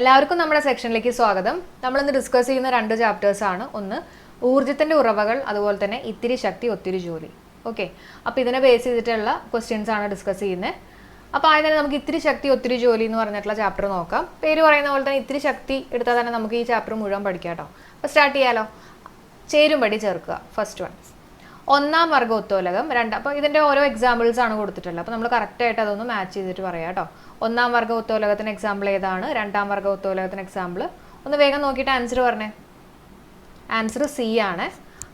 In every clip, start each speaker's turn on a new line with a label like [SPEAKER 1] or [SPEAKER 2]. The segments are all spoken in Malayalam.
[SPEAKER 1] എല്ലാവർക്കും നമ്മുടെ സെക്ഷനിലേക്ക് സ്വാഗതം. നമ്മൾ ഇന്ന് ഡിസ്കസ് ചെയ്യുന്ന രണ്ട് ചാപ്റ്റേഴ്സ് ആണ്. ഒന്ന് ഊർജത്തിന്റെ ഉറവകൾ അതുപോലെ തന്നെ ഇത്തിരി ശക്തി ഒത്തിരി ജോലി. ഓക്കെ അപ്പൊ ഇതിനെ ബേസ് ചെയ്തിട്ടുള്ള ക്വസ്റ്റ്യൻസ് ആണ് ഡിസ്കസ് ചെയ്യുന്നത്. അപ്പൊ ആദ്യം തന്നെ നമുക്ക് ഇത്തിരി ശക്തി ഒത്തിരി ജോലി എന്ന് പറഞ്ഞിട്ടുള്ള ചാപ്റ്റർ നോക്കാം. പേര് പറയുന്ന പോലെ തന്നെ ഇത്തിരി ശക്തി എടുത്താൽ തന്നെ നമുക്ക് ഈ ചാപ്റ്റർ മുഴുവൻ പഠിക്കാം കേട്ടോ. അപ്പൊ സ്റ്റാർട്ട് ചെയ്യാലോ? ചേരുംപടി ചേർക്കുക. ഫസ്റ്റ് വൺ ഒന്നാം വർഗ ഒത്തോലകം രണ്ട് അപ്പോൾ ഇതിന്റെ ഓരോ എക്സാമ്പിൾസ് ആണ് കൊടുത്തിട്ടുള്ളത്. അപ്പോൾ നമ്മൾ കറക്റ്റായിട്ട് അതൊന്ന് മാച്ച് ചെയ്തിട്ട് പറയാം കേട്ടോ. ഒന്നാം വർഗ ഒത്തോലകത്തിന് എക്സാമ്പിൾ ഏതാണ്? രണ്ടാം വർഗ ഒത്തോലകത്തിന് എക്സാമ്പിൾ ഒന്ന് വേഗം നോക്കിയിട്ട് ആൻസർ പറഞ്ഞേ. ആൻസർ സി ആണ്.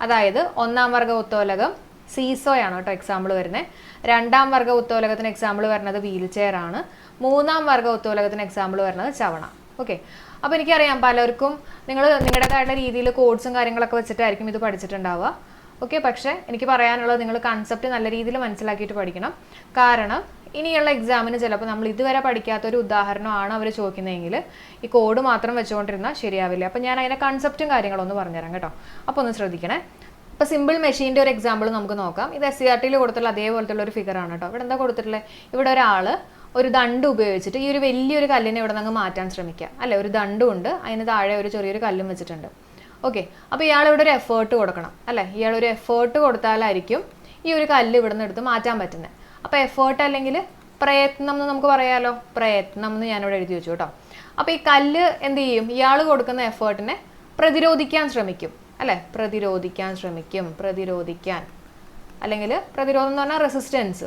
[SPEAKER 1] അതായത് ഒന്നാം വർഗ ഉത്തോലകം സീസോയാണ് കേട്ടോ എക്സാമ്പിൾ വരുന്നത് രണ്ടാം വർഗ ഉത്തോലകത്തിന് എക്സാമ്പിൾ വരുന്നത് വീൽ ചെയർ ആണ്. മൂന്നാം വർഗ ഉത്തോലകത്തിന് എക്സാമ്പിൾ വരുന്നത് ചവണ. ഓക്കെ അപ്പോൾ എനിക്കറിയാം പലർക്കും നിങ്ങൾ നിങ്ങളുടേതായിട്ടുള്ള രീതിയിൽ കോഡ്സും കാര്യങ്ങളൊക്കെ വെച്ചിട്ടായിരിക്കും ഇത് പഠിച്ചിട്ടുണ്ടാവുക. ഓക്കെ പക്ഷേ എനിക്ക് പറയാനുള്ളത് നിങ്ങൾ കൺസെപ്റ്റ് നല്ല രീതിയിൽ മനസ്സിലാക്കിയിട്ട് പഠിക്കണം. കാരണം ഇനിയുള്ള എക്സാമിന് ചിലപ്പോൾ നമ്മൾ ഇതുവരെ പഠിക്കാത്ത ഒരു ഉദാഹരണമാണ് അവർ ചോദിക്കുന്നതെങ്കിൽ ഈ കോഡ് മാത്രം വെച്ചുകൊണ്ടിരുന്നാൽ ശരിയാവില്ല. അപ്പോൾ ഞാൻ അതിന്റെ കൺസെപ്റ്റും കാര്യങ്ങളും ഒന്ന് പറഞ്ഞുതരാം കേട്ടോ. അപ്പോൾ ഒന്ന് ശ്രദ്ധിക്കണേ. ഇപ്പോൾ സിമ്പിൾ മെഷീന്റെ ഒരു എക്സാമ്പിൾ നമുക്ക് നോക്കാം. ഇത് എസ് സി ആർ ടിയിൽ കൊടുത്തുള്ള അതേപോലത്തുള്ള ഒരു ഫിഗറാണ് കേട്ടോ. ഇവിടെ എന്താ കൊടുത്തിട്ടുള്ളത് ഇവിടെ ഒരാൾ ഒരു ദണ്ട് ഉപയോഗിച്ചിട്ട് ഈ ഒരു വലിയൊരു കല്ലിനെ ഇവിടെ നിന്ന് മാറ്റാൻ ശ്രമിക്കുക. അല്ലേ? ഒരു ദണ്ടും ഉണ്ട് അതിന് താഴെ ഒരു ചെറിയൊരു കല്ലും വെച്ചിട്ടുണ്ട്. ഓക്കെ അപ്പോൾ ഇയാൾ ഇവിടെ ഒരു എഫേർട്ട് കൊടുക്കണം അല്ലേ? ഇയാൾ ഒരു എഫേർട്ട് കൊടുത്താലായിരിക്കും ഈ ഒരു കല്ല് ഇവിടെ നിന്ന് എടുത്ത് മാറ്റാൻ പറ്റുന്നത് അപ്പോൾ എഫേർട്ട് അല്ലെങ്കിൽ പ്രയത്നം എന്ന് നമുക്ക് പറയാലോ? പ്രയത്നം എന്ന് ഞാനിവിടെ എഴുതി വെച്ചു കേട്ടോ. അപ്പോൾ ഈ കല്ല് എന്ത് ചെയ്യും? ഇയാൾ കൊടുക്കുന്ന എഫേർട്ടിനെ പ്രതിരോധിക്കാൻ ശ്രമിക്കും അല്ലേ? പ്രതിരോധിക്കാൻ ശ്രമിക്കും പ്രതിരോധിക്കാൻ. അല്ലെങ്കിൽ പ്രതിരോധം എന്ന് പറഞ്ഞാൽ റെസിസ്റ്റൻസ്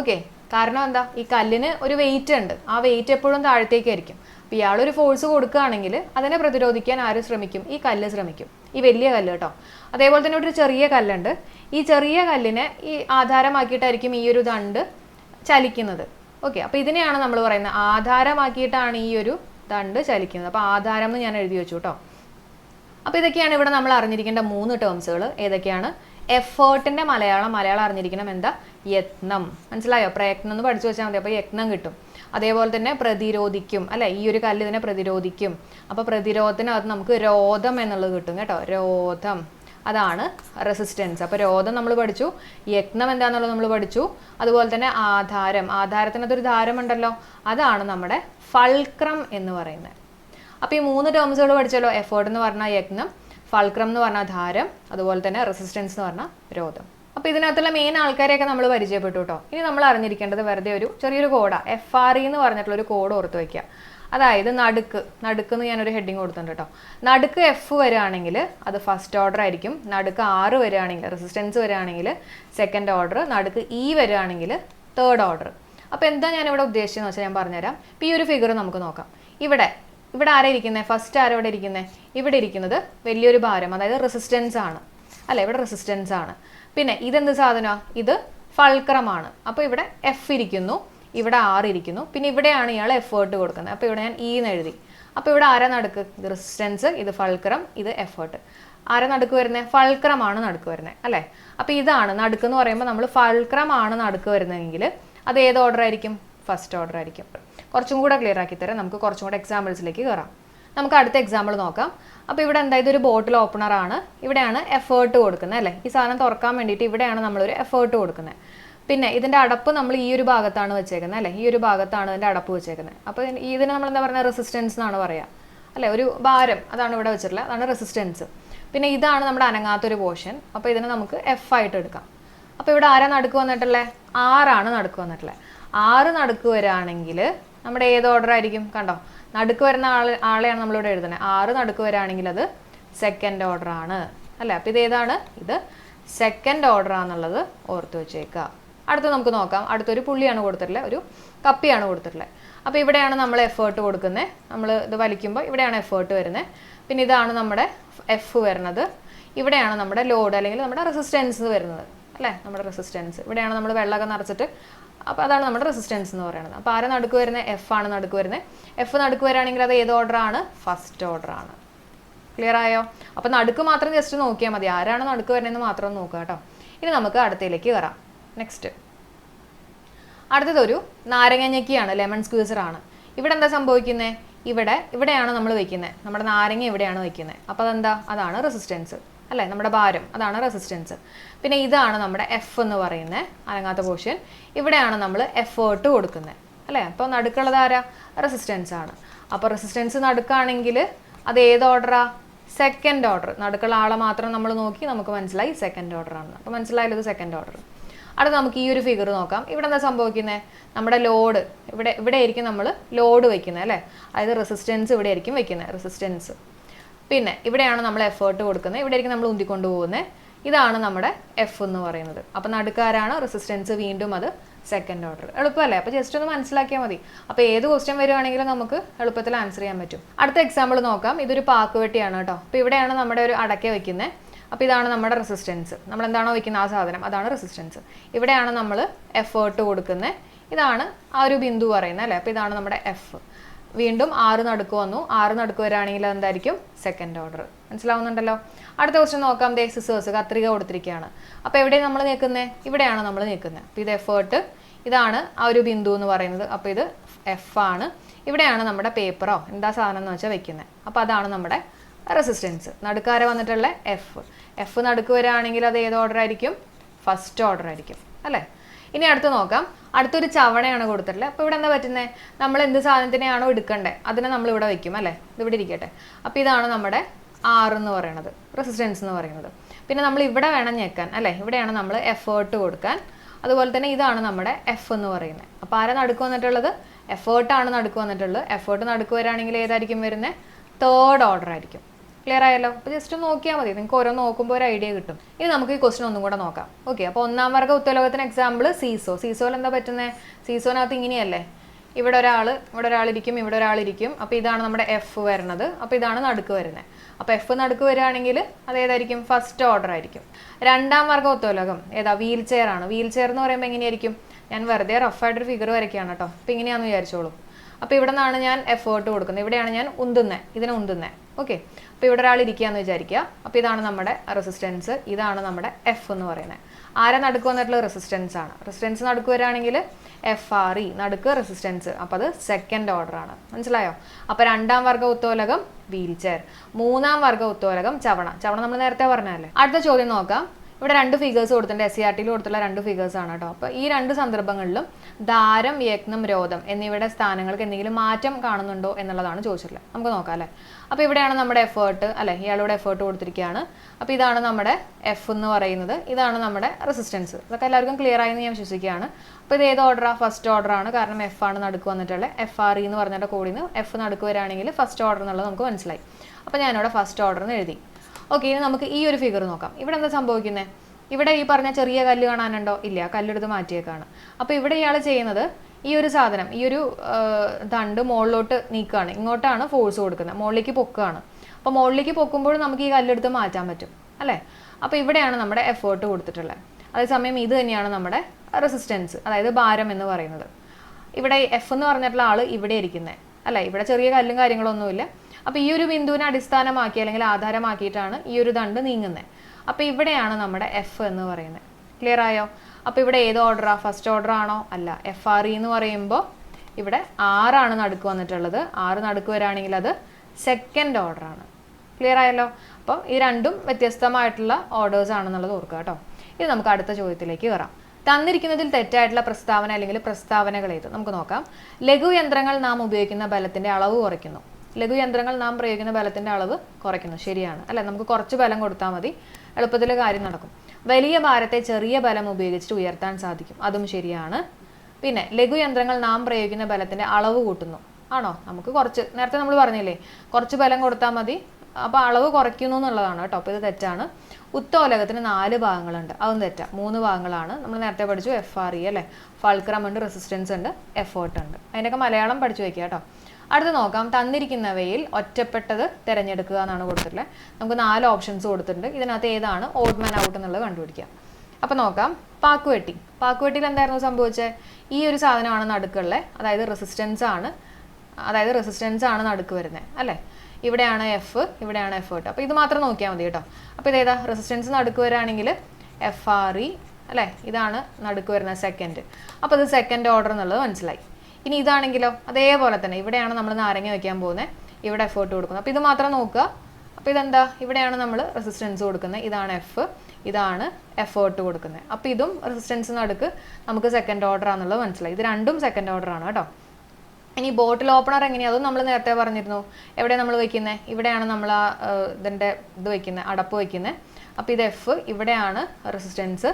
[SPEAKER 1] ഓക്കെ കാരണം എന്താ? ഈ കല്ലിന് ഒരു വെയിറ്റ് ഉണ്ട്. ആ വെയിറ്റ് എപ്പോഴും താഴത്തേക്കായിരിക്കും. അപ്പോൾ ഇയാളൊരു ഫോഴ്സ് കൊടുക്കുകയാണെങ്കിൽ അതിനെ പ്രതിരോധിക്കാൻ ആര് ശ്രമിക്കും? ഈ കല്ല് ശ്രമിക്കും. ഈ വലിയ കല്ല് കേട്ടോ. അതേപോലെ തന്നെ ഒരു ചെറിയ കല്ലുണ്ട്. ഈ ചെറിയ കല്ലിനെ ഈ ആധാരമാക്കിയിട്ടായിരിക്കും ഈ ഒരു ദണ്ട് ചലിക്കുന്നത്. ഓക്കെ അപ്പോൾ ഇതിനെയാണ് നമ്മൾ പറയുന്നത്. ആധാരമാക്കിയിട്ടാണ് ഈ ഒരു ദണ്ട് ചലിക്കുന്നത്. അപ്പോൾ ആധാരം എന്ന് ഞാൻ എഴുതി വെച്ചു കേട്ടോ. അപ്പോൾ ഇതൊക്കെയാണ് ഇവിടെ നമ്മൾ അറിഞ്ഞിരിക്കേണ്ട മൂന്ന് ടേംസുകൾ ഏതൊക്കെയാണ്? എഫേർട്ടിന്റെ മലയാളം മലയാളം അറിഞ്ഞിരിക്കണം. എന്താ? യത്നം. മനസ്സിലായോ? പ്രയത്നം എന്ന് പഠിച്ചു വെച്ചാൽ മതി. അപ്പോൾ യത്നം കിട്ടും. അതേപോലെ തന്നെ പ്രതിരോധിക്കും. അല്ലെ? ഈ ഒരു കല്ല് ഇതിനെ പ്രതിരോധിക്കും. അപ്പോൾ പ്രതിരോധത്തിനകത്ത് നമുക്ക് രോധം എന്നുള്ളത് കിട്ടും കേട്ടോ. രോധം. അതാണ് റെസിസ്റ്റൻസ് അപ്പോൾ രോധം നമ്മൾ പഠിച്ചു. യത്നം എന്താണെന്നുള്ളത് നമ്മൾ പഠിച്ചു. അതുപോലെ തന്നെ ആധാരം. ആധാരത്തിനകത്തൊരു ധാരമുണ്ടല്ലോ അതാണ് നമ്മുടെ ഫൾക്രം എന്ന് പറയുന്നത്. അപ്പോൾ ഈ മൂന്ന് ടേംസുകൾ പഠിച്ചല്ലോ എഫേർട്ട് എന്ന് പറഞ്ഞാൽ യജ്ഞം ഫൾക്രം എന്ന് പറഞ്ഞാൽ ധാരം അതുപോലെ തന്നെ റെസിസ്റ്റൻസ് എന്ന് പറഞ്ഞാൽ രോധം അപ്പോൾ ഇതിനകത്തുള്ള മെയിൻ ആൾക്കാരെയൊക്കെ നമ്മൾ പരിചയപ്പെട്ടു കേട്ടോ ഇനി നമ്മൾ അറിഞ്ഞിരിക്കേണ്ടത് വെറുതെ ഒരു ചെറിയൊരു കോഡാണ് എഫ് ആർ ഇ എന്ന് പറഞ്ഞിട്ടുള്ള ഒരു കോഡ് ഓർത്ത് വയ്ക്കുക അതായത് നടുക്ക്. നടുക്ക് എന്ന് ഞാനൊരു ഹെഡിങ് കൊടുത്തിട്ടുണ്ട് കേട്ടോ നടുക്ക് എഫ് വരികയാണെങ്കിൽ അത് ഫസ്റ്റ് ഓർഡർ ആയിരിക്കും. നടുക്ക് ആറ് വരികയാണെങ്കിൽ റെസിസ്റ്റൻസ് വരികയാണെങ്കിൽ സെക്കൻഡ് ഓർഡർ നടുക്ക് ഇ വരികയാണെങ്കിൽ തേർഡ് ഓർഡർ അപ്പോൾ എന്താ ഞാൻ ഇവിടെ ഉദ്ദേശിച്ചതെന്ന് വെച്ചാൽ ഞാൻ പറഞ്ഞുതരാം. ഇപ്പോൾ ഈ ഒരു ഫിഗർ നമുക്ക് നോക്കാം. ഇവിടെ ഇവിടെ ആരെ ഇരിക്കുന്നത് ഫസ്റ്റ് ആരാ ഇവിടെ ഇരിക്കുന്നത് ഇവിടെ ഇരിക്കുന്നത് വലിയൊരു ഭാരം അതായത് റെസിസ്റ്റൻസ് ആണ്. അല്ലേ? ഇവിടെ റെസിസ്റ്റൻസ് ആണ്. പിന്നെ ഇതെന്ത് സാധനമാണ് ഇത് ഫൾക്രമാണ് അപ്പോൾ ഇവിടെ എഫ് ഇരിക്കുന്നു ഇവിടെ ആർ ഇരിക്കുന്നു. പിന്നെ ഇവിടെയാണ് ഇയാൾ എഫേർട്ട് കൊടുക്കുന്നത്. അപ്പോൾ ഇവിടെ ഞാൻ ഇ എന്ന് എഴുതി. അപ്പോൾ ഇവിടെ ആരെ നടക്ക്? ഇത് റെസിസ്റ്റൻസ് ഇത് ഫൾക്രം ഇത് എഫേർട്ട് ആരാ നടുക്ക് വരുന്നത് ഫൾക്രമാണ് നടുക്ക് വരുന്നത് അല്ലേ? അപ്പോൾ ഇതാണ് നടുക്ക് എന്ന് പറയുമ്പോൾ നമ്മൾ ഫൾക്രമാണ് നടുക്ക് വരുന്നതെങ്കിൽ അത് ഏത് ഓർഡർ ആയിരിക്കും? ഫസ്റ്റ് ഓർഡർ ആയിരിക്കും. കുറച്ചും കൂടെ ക്ലിയർ ആക്കി തരാം. നമുക്ക് കുറച്ചും കൂടെ എക്സാമ്പിൾസിലേക്ക് കയറാം നമുക്ക് അടുത്ത എക്സാമ്പിൾ നോക്കാം. അപ്പോൾ ഇവിടെ എന്താ ഇതൊരു ബോട്ടിൽ ഓപ്പണർ ആണ്. ഇവിടെയാണ് എഫേർട്ട് കൊടുക്കുന്നത് അല്ലേ? ഈ സാധനം തുറക്കാൻ വേണ്ടിയിട്ട് ഇവിടെയാണ് നമ്മളൊരു എഫേർട്ട് കൊടുക്കുന്നത്. പിന്നെ ഇതിന്റെ അടപ്പ് നമ്മൾ ഈ ഒരു ഭാഗത്താണ് വെച്ചേക്കുന്നത് അല്ലേ? ഈ ഒരു ഭാഗത്താണ് ഇതിന്റെ അടപ്പ് വെച്ചേക്കുന്നത്. അപ്പോൾ ഇതിന് നമ്മൾ എന്താ പറയുക റെസിസ്റ്റൻസ് എന്നാണ് പറയുക അല്ലേ? ഒരു ഭാരം അതാണ് ഇവിടെ വെച്ചിട്ടുള്ളത്. അതാണ് റെസിസ്റ്റൻസ് പിന്നെ ഇതാണ് നമ്മുടെ അനങ്ങാത്തൊരു പോർഷൻ അപ്പോൾ ഇതിനെ നമുക്ക് എഫ് ആയിട്ട് എടുക്കാം. അപ്പോൾ ഇവിടെ ആരാ നടുക്ക് വന്നിട്ടുള്ളത് ആറാണ് നടുക്ക് വന്നിട്ടുള്ളത് ആറ് നടുക്ക് വരാണെങ്കിൽ നമ്മുടെ ഏത് ഓർഡർ ആയിരിക്കും? കണ്ടോ? നടുക്ക് വരുന്ന ആൾ ആളെയാണ് നമ്മളിവിടെ എഴുതുന്നത് ആറ് നടുക്ക് വരാണെങ്കിൽ അത് സെക്കൻഡ് ഓർഡർ ആണ്. അല്ലേ? അപ്പോൾ ഇത് ഏതാണ്? ഇത് സെക്കൻഡ് ഓർഡർ ആണെന്നുള്ളത് ഓർത്ത് വെച്ചേക്കുക. അടുത്ത് നമുക്ക് നോക്കാം. അടുത്തൊരു പുള്ളിയാണ് കൊടുത്തിട്ടുള്ളത് ഒരു കപ്പിയാണ് കൊടുത്തിട്ടുള്ളത് അപ്പോൾ ഇവിടെയാണ് നമ്മൾ എഫേർട്ട് കൊടുക്കുന്നത് നമ്മൾ ഇത് വലിക്കുമ്പോൾ ഇവിടെയാണ് എഫേർട്ട് വരുന്നത് പിന്നെ ഇതാണ് നമ്മുടെ എഫ് വരുന്നത്. ഇവിടെയാണ് നമ്മുടെ ലോഡ് അല്ലെങ്കിൽ നമ്മുടെ റെസിസ്റ്റൻസ് വരുന്നത്. അല്ലേ? നമ്മുടെ റെസിസ്റ്റൻസ് ഇവിടെയാണ് നമ്മൾ വെള്ളമൊക്കെ നിറച്ചിട്ട് അപ്പോൾ അതാണ് നമ്മുടെ റെസിസ്റ്റൻസ് എന്ന് പറയുന്നത്. അപ്പോൾ ആരെ നടുക്ക് വരുന്നത് എഫ് ആണ് നടുക്ക് വരുന്നത് എഫ് നടുക്ക് വരാണെങ്കിൽ അത് ഏത് ഓർഡർ ആണ്? ഫസ്റ്റ് ഓർഡർ ആണ്. ക്ലിയർ ആയോ? അപ്പോൾ നടുക്ക് മാത്രം ജസ്റ്റ് നോക്കിയാൽ മതി. ആരാണ് നടുക്ക് വരുന്നതെന്ന് മാത്രം നോക്കുക കേട്ടോ. ഇനി നമുക്ക് അടുത്തയിലേക്ക് കയറാം നെക്സ്റ്റ് അടുത്തതൊരു നാരങ്ങഞ്ഞക്കിയാണ്. ലെമൺ സ്ക്വീസർ ആണ്. ഇവിടെ എന്താ സംഭവിക്കുന്നത് ഇവിടെ ഇവിടെയാണ് നമ്മൾ വയ്ക്കുന്നത് നമ്മുടെ നാരങ്ങ ഇവിടെയാണ് വയ്ക്കുന്നത് അപ്പോൾ അതെന്താ? അതാണ് റെസിസ്റ്റൻസ് അല്ലേ? നമ്മുടെ ഭാരം അതാണ് റെസിസ്റ്റൻസ് പിന്നെ ഇതാണ് നമ്മുടെ എഫ് എന്ന് പറയുന്ന അനങ്ങാത്ത പോർഷൻ ഇവിടെയാണ് നമ്മൾ എഫേർട്ട് കൊടുക്കുന്നത് അല്ലേ? അപ്പോൾ നടുക്കുള്ളത് ആരാ? റെസിസ്റ്റൻസ് ആണ്. അപ്പോൾ റെസിസ്റ്റൻസ് നടുക്കാണെങ്കിൽ അത് ഏത് ഓർഡറാ സെക്കൻഡ് ഓർഡർ നടുക്കുള്ള ആളെ മാത്രം നമ്മൾ നോക്കി നമുക്ക് മനസ്സിലായി സെക്കൻഡ് ഓർഡർ ആണ് അപ്പോൾ മനസ്സിലായാലും സെക്കൻഡ് ഓർഡർ അടുത്ത നമുക്ക് ഈ ഒരു ഫിഗർ നോക്കാം. ഇവിടെ എന്താ സംഭവിക്കുന്നത് നമ്മുടെ ലോഡ് ഇവിടെ ഇവിടെ ആയിരിക്കും നമ്മൾ ലോഡ് വയ്ക്കുന്നത് അല്ലേ? അതായത് റെസിസ്റ്റൻസ് ഇവിടെ ആയിരിക്കും വയ്ക്കുന്നത് റെസിസ്റ്റൻസ് പിന്നെ ഇവിടെയാണ് നമ്മൾ എഫേർട്ട് കൊടുക്കുന്നത്. ഇവിടെ ആയിരിക്കും നമ്മൾ ഉന്തിക്കൊണ്ട് പോകുന്നത്. ഇതാണ് നമ്മുടെ എഫ് എന്ന് പറയുന്നത്. അപ്പം നടുക്കാരാണ് റെസിസ്റ്റൻസ് വീണ്ടും അത് സെക്കൻഡ് ഓർഡർ എളുപ്പമല്ലേ? അപ്പോൾ ജസ്റ്റ് ഒന്ന് മനസ്സിലാക്കിയാൽ മതി. അപ്പോൾ ഏത് ക്വസ്റ്റ്യൻ വരുവാണെങ്കിലും നമുക്ക് എളുപ്പത്തിൽ ആൻസർ ചെയ്യാൻ പറ്റും. അടുത്ത എക്സാമ്പിൾ നോക്കാം. ഇതൊരു പാക്ക് വെട്ടിയാണ് കേട്ടോ. അപ്പോൾ ഇവിടെയാണ് നമ്മുടെ ഒരു അടയ്ക്ക വെക്കുന്നത് അപ്പോൾ ഇതാണ് നമ്മുടെ റെസിസ്റ്റൻസ് നമ്മൾ എന്താണോ വെക്കുന്ന ആ സാധനം അതാണ് റെസിസ്റ്റൻസ് ഇവിടെയാണ് നമ്മൾ എഫേർട്ട് കൊടുക്കുന്നത് ഇതാണ് ആ ഒരു ബിന്ദു പറയുന്നത് അല്ലേ? അപ്പോൾ ഇതാണ് നമ്മുടെ എഫ് വീണ്ടും ആറ് നടുക്ക് വന്നു. ആറ് നടുക്ക് വരാണെങ്കിൽ എന്തായിരിക്കും സെക്കൻഡ് ഓർഡർ മനസ്സിലാവുന്നുണ്ടല്ലോ? അടുത്ത ക്വസ്റ്റ്യൻ നോക്കാം. ദേ സിസേഴ്സ് കത്രിക കൊടുത്തിരിക്കുകയാണ് അപ്പോൾ എവിടെയാണ് നമ്മൾ നിൽക്കുന്നത് ഇവിടെയാണ് നമ്മൾ നിൽക്കുന്നത് അപ്പോൾ ഇത് എഫേർട്ട് ഇതാണ് ആ ഒരു ബിന്ദു എന്ന് പറയുന്നത്. അപ്പോൾ ഇത് എഫ് ആണ്. ഇവിടെയാണ് നമ്മുടെ പേപ്പറോ എന്താ സാധനം എന്ന് വെച്ചാൽ വെക്കുന്നത് അപ്പോൾ അതാണ് നമ്മുടെ റെസിസ്റ്റൻസ് നടുക്കാരെ വന്നിട്ടുള്ള? എഫ് എഫ് നടുക്ക് വരികയാണെങ്കിൽ അത് ഏത് ഓർഡർ ആയിരിക്കും? ഫസ്റ്റ് ഓർഡർ ആയിരിക്കും. അല്ലേ? ഇനി അടുത്ത് നോക്കാം. അടുത്തൊരു ചവണയാണ് കൊടുത്തിട്ടുള്ളത്. അപ്പോൾ ഇവിടെ എന്താ പറ്റുന്നത് നമ്മൾ എന്ത് സാധനത്തിനെയാണോ എടുക്കേണ്ടത് അതിനെ നമ്മൾ ഇവിടെ വെക്കും അല്ലേ? ഇവിടെ ഇരിക്കട്ടെ. അപ്പോൾ ഇതാണ് നമ്മുടെ ആർ എന്ന് പറയുന്നത് റെസിസ്റ്റൻസ് എന്ന് പറയുന്നത്. പിന്നെ നമ്മൾ ഇവിടെ വേണം ഞെക്കാൻ അല്ലേ? ഇവിടെയാണ് നമ്മൾ എഫേർട്ട് കൊടുക്കാൻ. അതുപോലെ തന്നെ ഇതാണ് നമ്മുടെ എഫ് എന്ന് പറയുന്നത്. അപ്പോൾ ആരാ നടുക്ക് വന്നിട്ടുള്ളത്? എഫേർട്ടാണ് നടുക്ക് വന്നിട്ടുള്ളത്. എഫേർട്ട് നടുക്ക് വരാണെങ്കിൽ ഏതായിരിക്കും വരുന്നത് തേർഡ് ഓർഡർ ആയിരിക്കും. ക്ലിയർ ആയല്ലോ? അപ്പോൾ ജസ്റ്റ് നോക്കിയാൽ മതി. നിങ്ങൾക്ക് ഓരോ നോക്കുമ്പോൾ ഒരു ഐഡിയ കിട്ടും. ഇനി നമുക്ക് ഈ ക്വസ്റ്റൻ ഒന്നും കൂടെ നോക്കാം. ഓക്കെ അപ്പോൾ ഒന്നാം വർഗ ഉത്തലോകത്തിന് എക്സാമ്പിൾ സീസോ. സീസോയിൽ എന്താ പറ്റുന്നത് സീസോനകത്ത് ഇങ്ങനെയല്ലേ? ഇവിടെ ഒരാൾ ഇവിടെ ഒരാളിരിക്കും ഇവിടെ ഒരാളിരിക്കും. അപ്പോൾ ഇതാണ് നമ്മുടെ എഫ് വരുന്നത്. അപ്പോൾ ഇതാണ് നടുക്ക് വരുന്നത് അപ്പോൾ എഫ് നടുക്ക് വരികയാണെങ്കിൽ അത് ഏതായിരിക്കും? ഫസ്റ്റ് ഓർഡർ ആയിരിക്കും. രണ്ടാം വർഗ ഉത്തോലകം ഏതാ? വീൽ ചെയർ ആണ്. വീൽ ചെയർ എന്ന് പറയുമ്പോൾ എങ്ങനെയായിരിക്കും? ഞാൻ വെറുതെ റഫായിട്ടൊരു ഫിഗർ വരയ്ക്കുകയാണ് കേട്ടോ. അപ്പോൾ ഇങ്ങനെയാണെന്ന് വിചാരിച്ചോളൂ. അപ്പോൾ ഇവിടെ നിന്നാണ് ഞാൻ എഫേർട്ട് കൊടുക്കുന്നത്. ഇവിടെയാണ് ഞാൻ ഉന്തുന്നത് ഇതിനെ ഉന്തുന്നത് ഓക്കെ അപ്പോൾ ഇവിടെ ഒരാൾ ഇരിക്കുകയെന്ന് വിചാരിക്കുക. അപ്പോൾ ഇതാണ് നമ്മുടെ റെസിസ്റ്റൻസ് ഇതാണ് നമ്മുടെ എഫ് എന്ന് പറയുന്നത്. ആരെ നടക്കുക വന്നിട്ടുള്ള റെസിസ്റ്റൻസ് ആണ്. റെസിസ്റ്റൻസ് നടുക്ക് വരികയാണെങ്കിൽ എഫ് ആർ ഇ നടുക്ക് റെസിസ്റ്റൻസ് അപ്പോൾ അത് സെക്കൻഡ് ഓർഡർ ആണ്. മനസ്സിലായോ? അപ്പോൾ രണ്ടാം വർഗ ഉത്തോലകം വീൽ ചെയർ മൂന്നാം വർഗ ഉത്തോലകം ചവണ. ചവണ നമ്മൾ നേരത്തെ പറഞ്ഞല്ലേ അടുത്ത ചോദ്യം നോക്കാം. ഇവിടെ രണ്ട് ഫിഗേഴ്സ് കൊടുത്തിട്ടുണ്ട്. എസ് സി ആർ ടിയിൽ കൊടുത്തുള്ള രണ്ട് ഫിഗേഴ്സ് ആണ് കേട്ടോ അപ്പോൾ ഈ രണ്ട് സന്ദർഭങ്ങളിലും ദാരം യജ്ഞം രോധം എന്നിവയുടെ സ്ഥാനങ്ങൾക്ക് എന്തെങ്കിലും മാറ്റം കാണുന്നുണ്ടോ എന്നുള്ളതാണ് ചോദിച്ചിട്ടുള്ളത്. നമുക്ക് നോക്കാം അല്ലേ? അപ്പോൾ ഇവിടെയാണ് നമ്മുടെ എഫേർട്ട് അല്ലെ? ഇയാളുടെ എഫേർട്ട് കൊടുത്തിരിക്കുകയാണ്. അപ്പോൾ ഇതാണ് നമ്മുടെ എഫ് എന്ന് പറയുന്നത്. ഇതാണ് നമ്മുടെ റെസിസ്റ്റൻസ് ഇതൊക്കെ എല്ലാവർക്കും ക്ലിയർ ആയി എന്ന് ഞാൻ വിശ്വസിക്കുകയാണ്. അപ്പോൾ ഇത് ഏത് ഓർഡറാണ് ഫസ്റ്റ് ഓർഡർ ആണ്. കാരണം എഫ് ആണ് നടുക്ക് വന്നിട്ടുള്ളത്. എഫ് ആർ ഇ എന്ന് പറഞ്ഞിട്ട് കൂടി നിന്ന് എഫ് നടുക്ക് വരികയാണെങ്കിൽ ഫസ്റ്റ് ഓർഡർ എന്നുള്ളത് നമുക്ക് മനസ്സിലായി. അപ്പോൾ ഞാനിവിടെ ഫസ്റ്റ് ഓർഡർ എന്ന് എഴുതി. ഓക്കെ ഇനി നമുക്ക് ഈ ഒരു ഫിഗർ നോക്കാം. ഇവിടെ എന്താ സംഭവിക്കുന്നത് ഇവിടെ ഈ പറഞ്ഞ ചെറിയ കല്ല് കാണാനുണ്ടോ? ഇല്ല കല്ലെടുത്ത് മാറ്റിയേക്കാണ്. അപ്പോൾ ഇവിടെ ഇയാൾ ചെയ്യുന്നത് ഈ ഒരു സാധനം ഈ ഒരു തണ്ട് മുകളിലോട്ട് നീക്കുകയാണ് ഇങ്ങോട്ടാണ് ഫോഴ്സ് കൊടുക്കുന്നത്. മുകളിലേക്ക് പൊക്കുകയാണ് അപ്പോൾ മുകളിലേക്ക് പൊക്കുമ്പോൾ നമുക്ക് ഈ കല്ലെടുത്ത് മാറ്റാൻ പറ്റും അല്ലേ? അപ്പോൾ ഇവിടെയാണ് നമ്മുടെ എഫേർട്ട് കൊടുത്തിട്ടുള്ളത്. അതേസമയം ഇത് തന്നെയാണ് നമ്മുടെ റെസിസ്റ്റൻസ് അതായത് ഭാരം എന്ന് പറയുന്നത്. ഇവിടെ എഫ് എന്ന് പറഞ്ഞിട്ടുള്ള ആൾ ഇവിടെ ഇരിക്കുന്നത് അല്ലേ? ഇവിടെ ചെറിയ കല്ലും കാര്യങ്ങളൊന്നുമില്ല. അപ്പോൾ ഈ ഒരു ബിന്ദുവിനെ അടിസ്ഥാനമാക്കി അല്ലെങ്കിൽ ആധാരമാക്കിയിട്ടാണ് ഈ ഒരു ദണ്ട് നീങ്ങുന്നത് അപ്പോൾ ഇവിടെയാണ് നമ്മുടെ എഫ് എന്ന് പറയുന്നത് ക്ലിയർ ആയോ? അപ്പോൾ ഇവിടെ ഏത് ഓർഡറാ ഫസ്റ്റ് ഓർഡർ ആണോ? അല്ല. എഫ് ആർ ഇ എന്ന് പറയുമ്പോൾ ഇവിടെ ആറാണ് നടുക്ക് വന്നിട്ടുള്ളത്. ആറ് നടുക്ക് വരാണെങ്കിൽ അത് സെക്കൻഡ് ഓർഡറാണ് ക്ലിയർ ആയല്ലോ? അപ്പം ഈ രണ്ടും വ്യത്യസ്തമായിട്ടുള്ള ഓർഡേഴ്സ് ആണെന്നുള്ളത് ഓർക്കുക കേട്ടോ. ഇത് നമുക്ക് അടുത്ത ചോദ്യത്തിലേക്ക് കയറാം. തന്നിരിക്കുന്നതിൽ തെറ്റായിട്ടുള്ള പ്രസ്താവന അല്ലെങ്കിൽ പ്രസ്താവനകൾ ഏത്? നമുക്ക് നോക്കാം. ലഘു യന്ത്രങ്ങൾ നാം ഉപയോഗിക്കുന്ന ബലത്തിന്റെ അളവ് കുറയ്ക്കുന്നു. ലഘുയന്ത്രങ്ങൾ നാം പ്രയോഗിക്കുന്ന ബലത്തിന്റെ അളവ് കുറയ്ക്കുന്നു. ശരിയാണ്. അല്ലെ? നമുക്ക് കുറച്ച് ബലം കൊടുത്താൽ മതി. എളുപ്പത്തിൽ കാര്യം നടക്കും. വലിയ ഭാരത്തെ ചെറിയ ബലം ഉപയോഗിച്ചിട്ട് ഉയർത്താൻ സാധിക്കും. അതും ശരിയാണ്. പിന്നെ ലഘുയന്ത്രങ്ങൾ നാം പ്രയോഗിക്കുന്ന ബലത്തിന്റെ അളവ് കൂട്ടുന്നു. ആണോ? നമുക്ക് കുറച്ച് നേരത്തെ നമ്മൾ പറഞ്ഞില്ലേ? കുറച്ച് ബലം കൊടുത്താൽ മതി. അപ്പോൾ അളവ് കുറയ്ക്കുന്നു എന്നുള്ളതാണ് കേട്ടോ. അപ്പോൾ ഇത് തെറ്റാണ്. ഉത്തോലകത്തിന് നാല് ഭാഗങ്ങളുണ്ട്. അതും തെറ്റാ. മൂന്ന് ഭാഗങ്ങളാണ്. നമ്മൾ നേരത്തെ പഠിച്ചു എഫ് ആർ ഇ അല്ലേ? ഫൾക്രം ഉണ്ട് റെസിസ്റ്റൻസ് ഉണ്ട് എഫേർട്ട് ഉണ്ട്. അതിന്റെയൊക്കെ മലയാളം പഠിച്ചു വെക്കുക കേട്ടോ. അടുത്ത് നോക്കാം. തന്നിരിക്കുന്നവയിൽ ഒറ്റപ്പെട്ടത് തിരഞ്ഞെടുക്കുക എന്നാണ് കൊടുത്തിട്ടുള്ളത് നമുക്ക് നാല് ഓപ്ഷൻസ് കൊടുത്തിട്ടുണ്ട്. ഇതിനകത്ത് ഏതാണ്? ഓഡ് മാൻ ഔട്ട് എന്നുള്ളത് കണ്ടുപിടിക്കാം. അപ്പോൾ നോക്കാം. പാക്കുവെട്ടി. പാക്കുവെട്ടിയിൽ എന്തായിരുന്നു സംഭവിച്ചത്? ഈ ഒരു സാധനമാണ് നടുക്കുള്ളത് അതായത് റെസിസ്റ്റൻസ് ആണ്. അതായത് റെസിസ്റ്റൻസ് ആണ് നടുക്ക് വരുന്നത് അല്ലേ? ഇവിടെയാണ് എഫ് ഇവിടെയാണ് എഫ് കേട്ടോ അപ്പോൾ ഇത് മാത്രം നോക്കിയാൽ മതി കേട്ടോ. അപ്പോൾ ഇതേതാ? റെസിസ്റ്റൻസ് നടുക്ക് വരാണെങ്കിൽ എഫ് ആർ ഇ അല്ലേ? ഇതാണ് നടുക്ക് വരുന്ന സെക്കൻഡ് അപ്പോൾ ഇത് സെക്കൻഡ് ഓർഡർ എന്നുള്ളത് മനസ്സിലായി. ഇനി ഇതാണെങ്കിലോ? അതേപോലെ തന്നെ. ഇവിടെയാണ് നമ്മൾ നാരങ്ങ വെക്കാൻ പോകുന്നത് ഇവിടെ എഫേർട്ട് കൊടുക്കുന്നത് അപ്പോൾ ഇത് മാത്രം നോക്കുക. അപ്പോൾ ഇതെന്താ? ഇവിടെയാണ് നമ്മൾ റെസിസ്റ്റൻസ് കൊടുക്കുന്നത്. ഇതാണ് എഫ് ഇതാണ് എഫേർട്ട് കൊടുക്കുന്നത്. അപ്പോൾ ഇതും റെസിസ്റ്റൻസ് നടുക്ക് നമുക്ക് സെക്കൻഡ് ഓർഡർ ആണെന്നുള്ളത് മനസ്സിലായി. ഇത് രണ്ടും സെക്കൻഡ് ഓർഡർ ആണ് കേട്ടോ. ഇനി ബോട്ടിൽ ഓപ്പണർ എങ്ങനെയാണ് അതും നമ്മൾ നേരത്തെ പറഞ്ഞിരുന്നു. എവിടെ നമ്മൾ വയ്ക്കുന്നത് ഇവിടെയാണ് നമ്മൾ ഇതിന്റെ ഇത് വയ്ക്കുന്നത് അടപ്പ് വെക്കുന്നത് അപ്പോൾ ഇത് എഫ് ഇവിടെയാണ് റെസിസ്റ്റൻസ്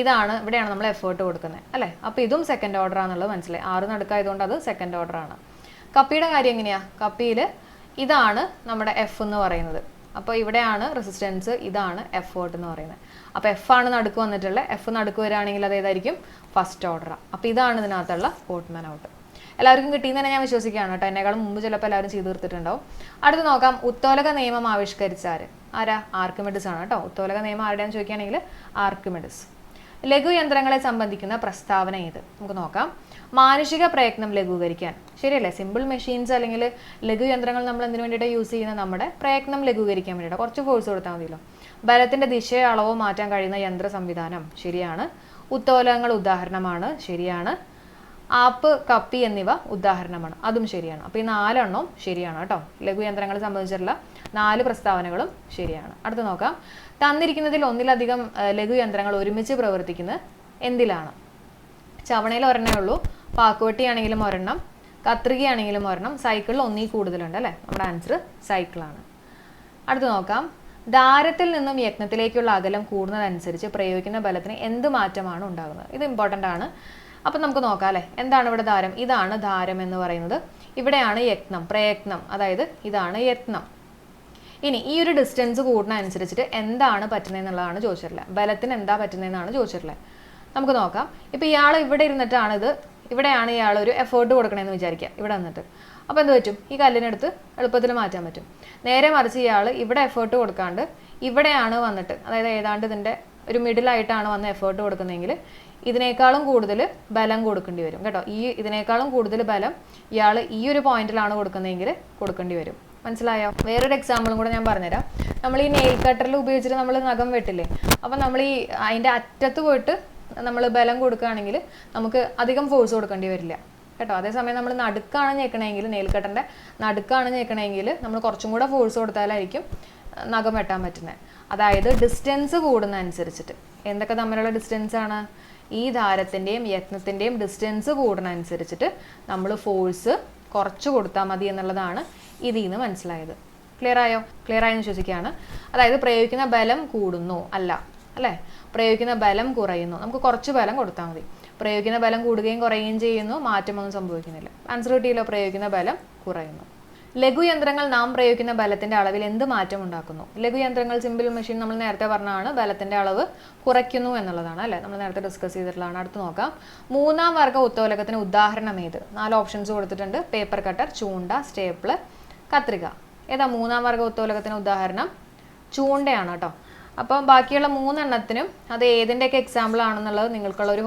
[SPEAKER 1] ഇതാണ് ഇവിടെയാണ് നമ്മൾ എഫേർട്ട് കൊടുക്കുന്നത് അല്ലേ? അപ്പോൾ ഇതും സെക്കൻഡ് ഓർഡർ ആണെന്നുള്ളത് മനസ്സിലായി. ആറ് നടുക്കായതുകൊണ്ട് അത് സെക്കൻഡ് ഓർഡർ ആണ്. കപ്പിയുടെ കാര്യം എങ്ങനെയാ? കപ്പിയിൽ ഇതാണ് നമ്മുടെ എഫ് എന്ന് പറയുന്നത്. അപ്പോൾ ഇവിടെയാണ് റെസിസ്റ്റൻസ് ഇതാണ് എഫേർട്ട് എന്ന് പറയുന്നത്. അപ്പോൾ എഫ് ആണ് നടുക്ക് വന്നിട്ടുള്ളത്. എഫ് നടുക്ക് വരികയാണെങ്കിൽ അതേതായിരിക്കും ഫസ്റ്റ് ഓർഡറാണ് അപ്പോൾ ഇതാണ് ഇതിനകത്തുള്ള പോട്ട്മാൻ ഔട്ട് എല്ലാവർക്കും കിട്ടിയെന്ന് തന്നെ ഞാൻ വിശ്വസിക്കുകയാണ് കേട്ടോ. എന്നെക്കാളും മുമ്പ് ചിലപ്പോൾ എല്ലാവരും ചെയ്തു തീർത്തിട്ടുണ്ടാവും. അടുത്ത് നോക്കാം ഉത്തോലക നിയമം ആവിഷ്കരിച്ച ആര്? ആരാ ആർക്കിമിഡിസ് ആണ് കേട്ടോ. ഉത്തോലക നിയമം ആരുടെയാണെന്ന് ചോദിക്കുകയാണെങ്കിൽ ആർക്കിമിഡിസ്. ലഘുയന്ത്രങ്ങളെ സംബന്ധിക്കുന്ന പ്രസ്താവന ഇത് നമുക്ക് നോക്കാം. മാനുഷിക പ്രയത്നം ലഘൂകരിക്കാൻ. ശരിയല്ലേ? സിമ്പിൾ മെഷീൻസ് അല്ലെങ്കിൽ ലഘു യന്ത്രങ്ങൾ നമ്മൾ എന്തിനു വേണ്ടിയിട്ട് യൂസ് ചെയ്യുന്ന നമ്മുടെ പ്രയത്നം ലഘൂകരിക്കാൻ വേണ്ടിയിട്ട് കുറച്ച് ഫോഴ്സ് കൊടുത്താൽ മതിയല്ലോ. ബലത്തിന്റെ ദിശയോ അളവോ മാറ്റാൻ കഴിയുന്ന യന്ത്ര സംവിധാനം ശരിയാണ്. ഉത്തോലങ്ങൾ ഉദാഹരണമാണ് ശരിയാണ്. ആപ്പ് കപ്പി എന്നിവ ഉദാഹരണമാണ്. അതും ശരിയാണ്. അപ്പോൾ ഈ നാലെണ്ണവും ശരിയാണ് കേട്ടോ. ലഘുയന്ത്രങ്ങളെ സംബന്ധിച്ചിട്ടുള്ള നാല് പ്രസ്താവനകളും ശരിയാണ്. അടുത്ത് നോക്കാം. തന്നിരിക്കുന്നതിൽ ഒന്നിലധികം ലഘുയന്ത്രങ്ങൾ ഒരുമിച്ച് പ്രവർത്തിക്കുന്നത് എന്തിലാണ്? ചവണയിൽ ഒരെണ്ണേ ഉള്ളൂ. പാക്കുവട്ടിയാണെങ്കിലും ഒരെണ്ണം. കത്രികയാണെങ്കിലും ഒരെണ്ണം. സൈക്കിളിൽ ഒന്നീ കൂടുതലുണ്ട് അല്ലേ? നമ്മുടെ ആൻസർ സൈക്കിളാണ്. അടുത്ത് നോക്കാം. ദാരത്തിൽ നിന്നും യജ്ഞത്തിലേക്കുള്ള അകലം കൂടുന്നതനുസരിച്ച് പ്രയോഗിക്കുന്ന ബലത്തിന് എന്ത് മാറ്റമാണ് ഉണ്ടാകുന്നത്? ഇത് ഇമ്പോർട്ടന്റ് ആണ്. അപ്പം നമുക്ക് നോക്കാം അല്ലേ? എന്താണ് ഇവിടെ ധാരം? ഇതാണ് ധാരം എന്ന് പറയുന്നത്. ഇവിടെയാണ് യത്നം പ്രയത്നം. അതായത് ഇതാണ് യത്നം. ഇനി ഈ ഒരു ഡിസ്റ്റൻസ് കൂടുന്ന അനുസരിച്ചിട്ട് എന്താണ് പറ്റുന്നതെന്നുള്ളതാണ് ചോദിച്ചിട്ടുള്ളത്. ബലത്തിന് എന്താ പറ്റുന്നതെന്നാണ് ചോദിച്ചിട്ടുള്ളത്. നമുക്ക് നോക്കാം. ഇപ്പോൾ ഇയാൾ ഇവിടെ ഇരുന്നിട്ടാണ് ഇത് ഇവിടെയാണ് ഇയാൾ ഒരു എഫേർട്ട് കൊടുക്കണമെന്ന് വിചാരിക്കുക. ഇവിടെ വന്നിട്ട്. അപ്പോൾ എന്ത് പറ്റും? ഈ കല്ലിനെടുത്ത് എളുപ്പത്തിൽ മാറ്റാൻ പറ്റും. നേരെ മറിച്ച് ഇയാൾ ഇവിടെ എഫേർട്ട് കൊടുക്കാണ്ട് ഇവിടെയാണ് വന്നിട്ട്. അതായത് ഏതാണ്ട് ഇതിന്റെ ഒരു മിഡിലായിട്ടാണ് വന്ന് എഫേർട്ട് കൊടുക്കുന്നതെങ്കിൽ ഇതിനേക്കാളും കൂടുതൽ ബലം കൊടുക്കേണ്ടി വരും. കേട്ടോ? ഈ ഇതിനേക്കാളും കൂടുതൽ ബലം ഇയാൾ ഈ ഒരു പോയിന്റിലാണ് കൊടുക്കുന്നതെങ്കിൽ കൊടുക്കേണ്ടി വരും. മനസ്സിലായോ? വേറൊരു എക്സാമ്പിളും കൂടെ ഞാൻ പറഞ്ഞുതരാം. നമ്മൾ ഈ നെയിൽ കട്ടറിൽ ഉപയോഗിച്ചിട്ട് നമ്മൾ നഖം വെട്ടില്ലേ? അപ്പം നമ്മൾ ഈ അതിന്റെ അറ്റത്ത് പോയിട്ട് നമ്മൾ ബലം കൊടുക്കുകയാണെങ്കിൽ നമുക്ക് അധികം ഫോഴ്സ് കൊടുക്കേണ്ടി വരില്ല. കേട്ടോ? അതേസമയം നമ്മൾ നടുക്കാണ് ഞെക്കണമെങ്കിൽ നെയിൽ കട്ടറിന്റെ നടുക്കാണ് ഞെക്കണമെങ്കിൽ നമ്മൾ കുറച്ചും കൂടെ ഫോഴ്സ് കൊടുത്താലായിരിക്കും നഖം വെട്ടാൻ പറ്റുന്നത്. അതായത് ഡിസ്റ്റൻസ് കൂടുന്ന അനുസരിച്ചിട്ട് എന്തൊക്കെ തമ്മിലുള്ള ഡിസ്റ്റൻസ് ആണ്? ഈ ദാരത്തിന്റെയും യത്നത്തിന്റെയും ഡിസ്റ്റൻസ് കൂടുന്നതനുസരിച്ചിട്ട് നമ്മൾ ഫോഴ്സ് കുറച്ച് കൊടുത്താൽ മതി എന്നുള്ളതാണ് ഇതിൽ നിന്ന് മനസ്സിലായത്. ക്ലിയർ ആയോ? ക്ലിയർ ആയെന്ന് വിശ്വസിക്കുകയാണ്. അതായത് പ്രയോഗിക്കുന്ന ബലം കൂടുന്നു അല്ല അല്ലേ? പ്രയോഗിക്കുന്ന ബലം കുറയുന്നു. നമുക്ക് കുറച്ച് ബലം കൊടുത്താൽ മതി. പ്രയോഗിക്കുന്ന ബലം കൂടുകയും കുറയുകയും ചെയ്യുന്നു മാറ്റമൊന്നും സംഭവിക്കുന്നില്ല. ആൻസർ കിട്ടിയല്ലോ പ്രയോഗിക്കുന്ന ബലം കുറയുന്നു. ലഘുയന്ത്രങ്ങൾ നാം പ്രയോഗിക്കുന്ന ബലത്തിന്റെ അളവിൽ എന്ത് മാറ്റം ഉണ്ടാക്കുന്നു? ലഘുയന്ത്രങ്ങൾ സിമ്പിൾ മെഷീൻ നമ്മൾ നേരത്തെ പറഞ്ഞാണ് ബലത്തിന്റെ അളവ് കുറയ്ക്കുന്നു എന്നുള്ളതാണ് അല്ലേ? നമ്മൾ നേരത്തെ ഡിസ്കസ് ചെയ്തിട്ടുള്ളതാണ്. അടുത്ത് നോക്കാം. മൂന്നാം വർഗ ഉത്തോലകത്തിന് ഉദാഹരണം ഏത്? നാല് ഓപ്ഷൻസ് കൊടുത്തിട്ടുണ്ട്. പേപ്പർ കട്ടർ ചൂണ്ട സ്റ്റേപ്പിൾ കത്രിക. ഏതാ മൂന്നാം വർഗ ഉത്തോലകത്തിന് ഉദാഹരണം? ചൂണ്ടയാണ് കേട്ടോ. അപ്പം ബാക്കിയുള്ള മൂന്നെണ്ണത്തിനും അത് ഏതിന്റെയൊക്കെ എക്സാമ്പിൾ ആണെന്നുള്ളത് നിങ്ങൾക്കുള്ള ഒരു